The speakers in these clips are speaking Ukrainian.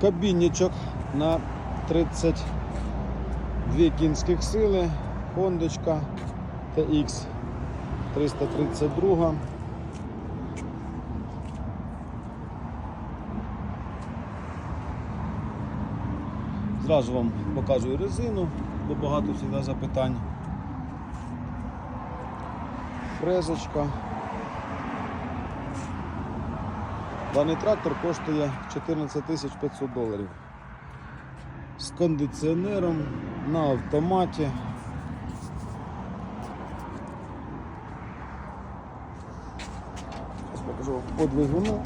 Кабінничок на 32 кінських сили, Хондочка TX 332. Зразу вам показую резину, бо багато завжди запитань. Фрезочка. Даний трактор коштує 14 500 доларів. З кондиціонером на автоматі. Зараз покажу вам по двигуну.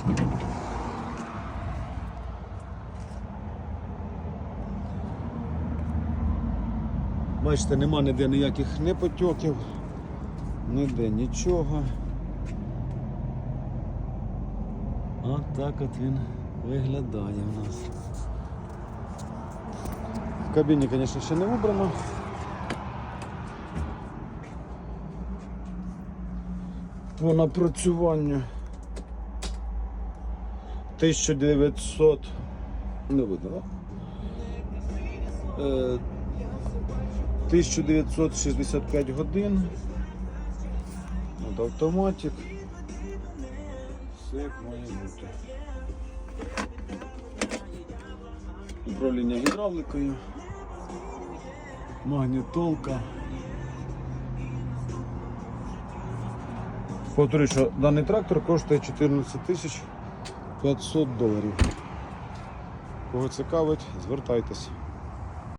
Бачите, нема ніде ніяких непотьоків, ніде нічого. От так от він виглядає у нас. В кабіні, звісно, ще не убрано. По напрацюванню 1900 не видно, так? Е, 1965 годин. От автоматик. Все як має бути. Управління гідравликою. Магнітолка. Повторюю, що даний трактор коштує 14 тисяч 500 доларів. Кого цікавить, звертайтесь.